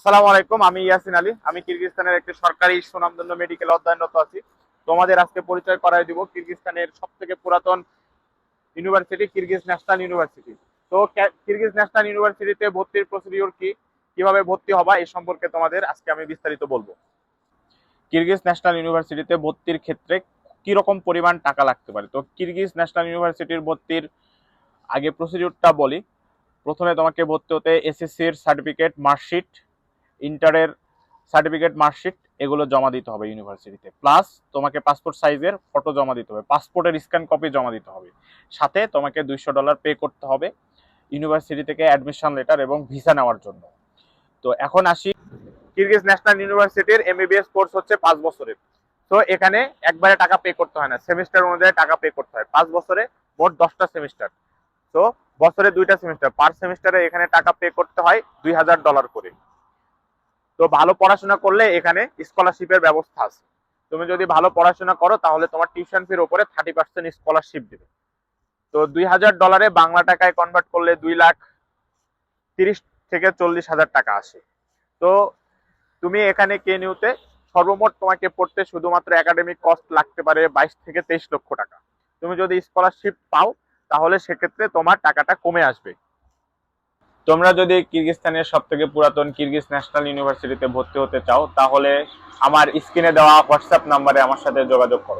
আসসালামু আলাইকুম, আমি ইয়াসিন আলী। আমি কিরগিজস্তানের একটি সরকারি সুনামধন্য মেডিকেল অধ্যয়নরত আছি। তোমাদের আজকে পরিচয় করাই দিব কিরগিজস্তানের সব থেকে পুরাতন ইউনিভার্সিটি কিরগিজ ন্যাশনাল ইউনিভার্সিটি তো কিরগিজ ন্যাশনাল ইউনিভার্সিটিতে ভর্তির প্রসিডিওর কি? কীভাবে ভর্তি হবা? এই সম্পর্কে তোমাদের আজকে আমি বিস্তারিত বলব। কিরগিজ ন্যাশনাল ইউনিভার্সিটিতে ভর্তির ক্ষেত্রে কি রকম পরিমাণ টাকা লাগতে পারে? তো কিরগিজ ন্যাশনাল ইউনিভার্সিটির ভর্তির আগে প্রসিডিওরটা বলি। প্রথমে তোমাকে ভর্তি হতে এসএসসির সার্টিফিকেট মার্কশিট ইন্টারের সার্টিফিকেট, মার্কশিট, এগুলো জমা দিতে হবে ইউনিভার্সিটিতে। প্লাস তোমাকে পাসপোর্ট সাইজের ফটো জমা দিতে হবে। পাসপোর্টের স্ক্যান কপি জমা দিতে হবে। সাথে তোমাকে দুইশো ডলার পে করতে হবে ইউনিভার্সিটি থেকে অ্যাডমিশন লেটার এবং ভিসা নেওয়ার জন্য। তো এখন আসি কিরগিজ ন্যাশনাল ইউনিভার্সিটির এমবিবিএস কোর্স হচ্ছে পাঁচ বছরের। তো এখানে একবারে টাকা পে করতে হয় না। সেমিস্টার অনুযায়ী টাকা পে করতে হয়। পাঁচ বছরে মোট দশটা সেমিস্টার। তো বছরে দুইটা সেমিস্টার। পার সেমিস্টারে এখানে টাকা পে করতে হয় দুই হাজার ডলার করে। তো ভালো পড়াশোনা করলে এখানে স্কলারশিপের ব্যবস্থা আছে। তুমি যদি ভালো পড়াশোনা করো, তাহলে তোমার টিউশন ফির উপরে থার্টি পার্সেন্ট স্কলারশিপ দেবে। তো দুই হাজার ডলারে বাংলা টাকায় কনভার্ট করলে দুই লাখ তিরিশ থেকে চল্লিশ হাজার টাকা আসে। তো তুমি এখানে কে নিউতে সর্বমোট তোমাকে পড়তে শুধুমাত্র একাডেমিক কস্ট লাগতে পারে বাইশ থেকে তেইশ লক্ষ টাকা। তুমি যদি স্কলারশিপ পাও, তাহলে সেক্ষেত্রে তোমার টাকাটা কমে আসবে। তোমরা যদি কিরগিজস্তানের সব থেকে পুরাতন কিরগিজ ন্যাশনাল ইউনিভার্সিটিতে ভর্তি হতে চাও, তাহলে আমার স্ক্রিনে দেওয়া হোয়াটসঅ্যাপ নাম্বারে আমার সাথে যোগাযোগ করো।